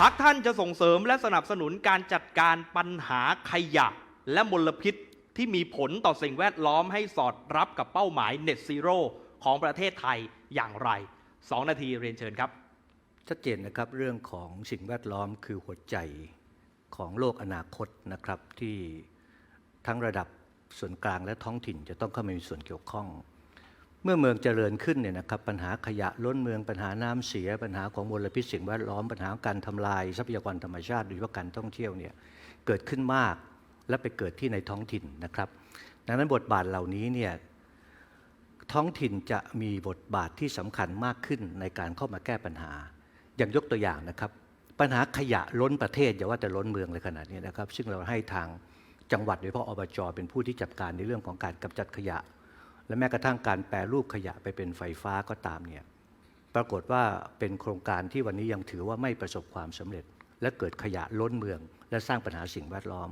พักท่านจะส่งเสริมและสนับสนุนการจัดการปัญหาขยะและมลพิษที่มีผลต่อสิ่งแวดล้อมให้สอดรับกับเป้าหมาย Net Zero ของประเทศไทยอย่างไร 2 นาทีเรียนเชิญครับ ชัดเจนนะครับเรื่องของสิ่งแวดล้อมคือหัวใจของโลกอนาคตนะครับที่ทั้งระดับส่วนกลางและท้องถิ่นจะต้องเข้ามามีส่วนเกี่ยวข้อง เมื่อเมืองเจริญขึ้นเนี่ยนะครับปัญหาขยะล้นเมืองปัญหาน้ำเสีย ปัญหาของมลพิษสิ่งแวดล้อมปัญหาการทำลายทรัพยากรธรรมชาติโดยเฉพาะการท่องเที่ยวเนี่ยเกิดขึ้นมากและไปเกิดที่ในท้องถิ่นนะครับ ดังนั้นบทบาทเหล่านี้เนี่ยท้องถิ่นจะมีบทบาทที่สำคัญมากขึ้นในการเข้ามาแก้ปัญหา อย่างยกตัวอย่างนะครับ ปัญหาขยะล้นประเทศอย่าว่าแต่ล้นเมืองเลยขนาดนี้นะครับ ซึ่งเราให้ทางจังหวัดโดยเฉพาะอบจเป็นผู้ที่จัดการในเรื่องของการกำจัดขยะ และแม้กระทั่งการแปรรูปขยะไปเป็นไฟฟ้าก็ตามเนี่ยปรากฏว่าเป็นโครงการที่วันนี้ยังถือว่าไม่ประสบความสำเร็จ และเกิดขยะล้นเมือง และสร้างปัญหาสิ่งแวดล้อม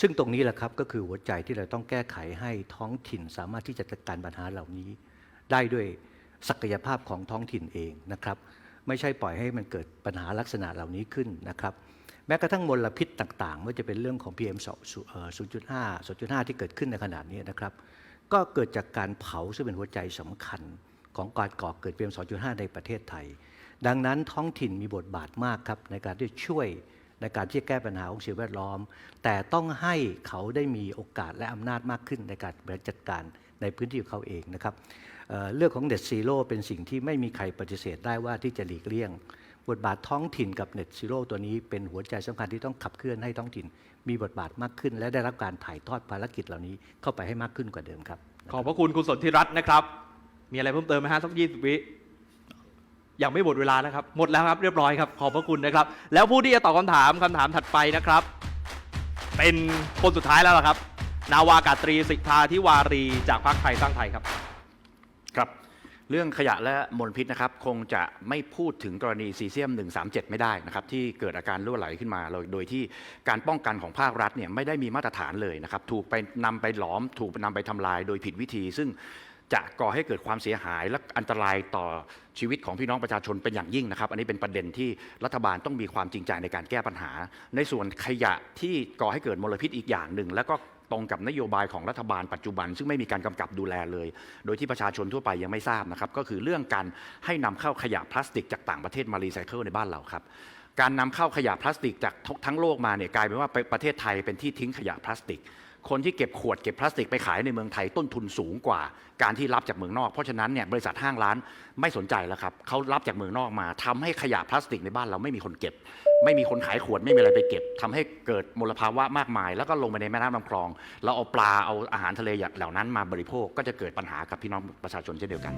ซึ่งตรงนี้แหละครับก็คือหัวใจที่เราต้องแก้ไขให้ท้องถิ่นสามารถที่จะจัดการปัญหาเหล่านี้ ได้ด้วยศักยภาพของท้องถิ่นเองนะครับ ไม่ใช่ปล่อยให้มันเกิดปัญหาลักษณะเหล่านี้ขึ้นนะครับแม้กระทั่งมลพิษต่างๆไม่ว่าจะเป็นเรื่องของ PM 2.5 2.5 ที่เกิดขึ้นในขณะนี้นะครับ ก็เกิดจากการเผาซึ่งเป็นหัวใจสำคัญ ของการก่อเกิด PM 2.5 ในประเทศไทย ดังนั้นท้องถิ่นมีบทบาทมากครับในการที่ช่วยในการที่จะแก้ปัญหาของสิ่งแวดล้อม แต่ต้องให้เขาได้มีโอกาสและอำนาจมากขึ้นในการบริหารจัดการในพื้นที่ของเขาเองนะครับเเรื่องของ Net Zero เป็นสิ่งที่ไม่มีใครปฏิเสธได้ว่าที่จะหลีกเลี่ยง บทบาทท้องถิ่นกับ Net Zero ตัวนี้เป็นหัวใจสำคัญที่ต้องขับเคลื่อนให้ท้องถิ่น มีบทบาทมากขึ้น และได้รับการถ่ายทอดภารกิจเหล่านี้เข้าไปให้มากขึ้นกว่าเดิมครับ ขอบพระคุณคุณสนธิรัตน์นะครับ มีอะไรเพิ่มเติมไหมฮะสักยี่สิบวิยังไม่หมดเวลานะครับ หมดแล้วครับเรียบร้อยครับ ขอบพระคุณนะครับ แล้วผู้ที่จะตอบคำถามคำถามถัดไปนะครับ เป็นคนสุดท้ายแล้วล่ะครับ นาวากาตรีสิทธาธิวารีจากพรรคไทยสร้างไทยครับ ครับ เรื่องขยะและมลพิษนะครับ คงจะไม่พูดถึงกรณีซีเซียม 137 ไม่ได้นะครับ ที่เกิดอาการรั่วไหลขึ้นมา โดยโดยที่การป้องกันของภาครัฐเนี่ยไม่ได้มีมาตรฐานเลยนะครับ ถูกไปนำไปหลอม ถูกนำไปทำลายโดยผิดวิธี ซึ่งจะก่อให้เกิดความเสียหายและอันตรายต่อชีวิตของพี่น้องประชาชนเป็นอย่างยิ่งนะครับ อันนี้เป็นประเด็นที่รัฐบาลต้องมีความจริงใจในการแก้ปัญหา ในส่วนขยะที่ก่อให้เกิดมลพิษอีกอย่างหนึ่ง แล้วก็ ตรงกับนโยบายของรัฐบาลปัจจุบัน ซึ่งไม่มีการกำกับดูแลเลย โดยที่ประชาชนทั่วไปยังไม่ทราบนะครับ ก็คือเรื่องการให้นำเข้าขยะพลาสติกจากต่างประเทศมารีไซเคิลในบ้านเราครับการนำเข้าขยะพลาสติกจากทั้งโลกมาเนี่ยกลายเป็นว่าประเทศไทยเป็นที่ทิ้งขยะพลาสติก คนที่เก็บขวดเก็บพลาสติกไปขายในเมืองไทยต้นทุนสูงกว่า การที่รับจากเมืองนอก เพราะฉะนั้นเนี่ยบริษัทห้างร้านไม่สนใจแล้วครับเขารับจากเมืองนอกมาทำให้ขยะพลาสติกในบ้านเราไม่มีคนเก็บ ไม่มีคนขายขวดไม่มีอะไรไปเก็บ ทำให้เกิดมลภาวะมากมาย แล้วก็ลงไปในแม่น้ำลำคลองเราเอาปลาเอาอาหารทะเลอย่างเหล่านั้นมาบริโภคก็จะเกิดปัญหากับพี่น้องประชาชนเช่นเดียวกัน